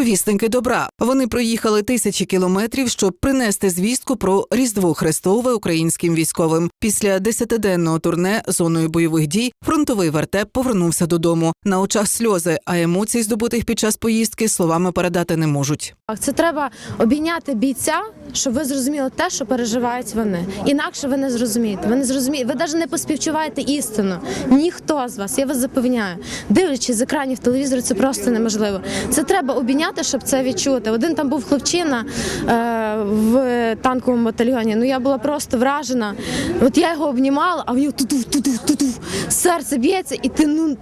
Провісники добра. Вони проїхали тисячі кілометрів, щоб принести звістку про Різдво Христове українським військовим. Після десятиденного турне зоною бойових дій фронтовий вертеп повернувся додому. На очах сльози, а емоцій, здобутих під час поїздки, словами передати не можуть. Це треба обійняти бійця, щоб ви зрозуміли те, що переживають вони. Інакше ви не зрозумієте. Ви не зрозумієте. Ви навіть не поспівчуваєте істину. Ніхто з вас, я вас запевняю. Дивлячись з екранів телевізору, це просто неможливо. Це треба обійняти, щоб це відчути. Один там був хлопчина е, в танковому батальйоні. Ну я була просто вражена. От я його обнімала, а в нього туту, туту, туту, серце б'ється, і ти ну.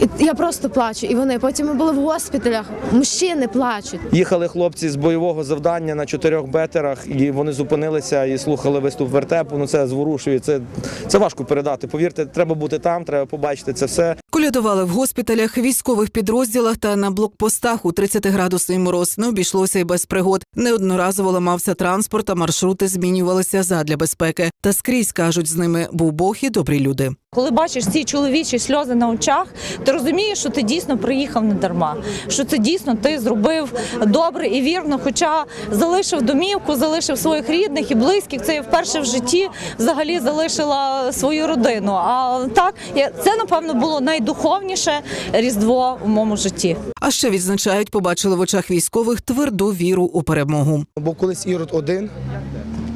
І я просто плачу. І вони потім ми були в госпіталях. Мужчини плачуть. Їхали хлопці з бойового завдання на чотирьох бетерах, і вони зупинилися і слухали виступ вертепу. Ну це зворушує. Це, це важко передати. Повірте, треба бути там, треба побачити це все. Колядували в госпіталях, військових підрозділах та на блокпостах у 30-градусний мороз. Не обійшлося й без пригод. Неодноразово ламався транспорт, а маршрути змінювалися задля безпеки. Та скрізь кажуть, з ними був Бог і добрі люди. Коли бачиш ці чоловічі сльози на очах, ти розумієш, що ти дійсно приїхав не дарма, що це дійсно ти зробив добре і вірно, хоча залишив домівку, залишив своїх рідних і близьких. Це я вперше в житті взагалі залишила свою родину. А так я- це напевно було найдуховніше різдво в моєму житті. А ще відзначають, побачили в очах військових тверду віру у перемогу. Бо колись Ірод один,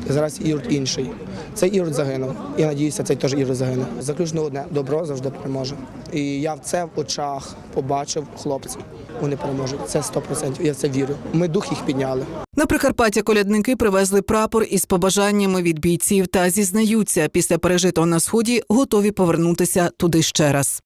зараз Ірод інший. Цей Ірод загинув. Я надіюся, цей теж Ірод загине. Заключно одне добро завжди переможе. І я в це в очах побачив хлопців. Вони переможуть. Це 100%. Я в це вірю. Ми дух їх підняли. На Прикарпаття колядники привезли прапор із побажаннями від бійців та зізнаються, після пережитого на сході готові повернутися туди ще раз.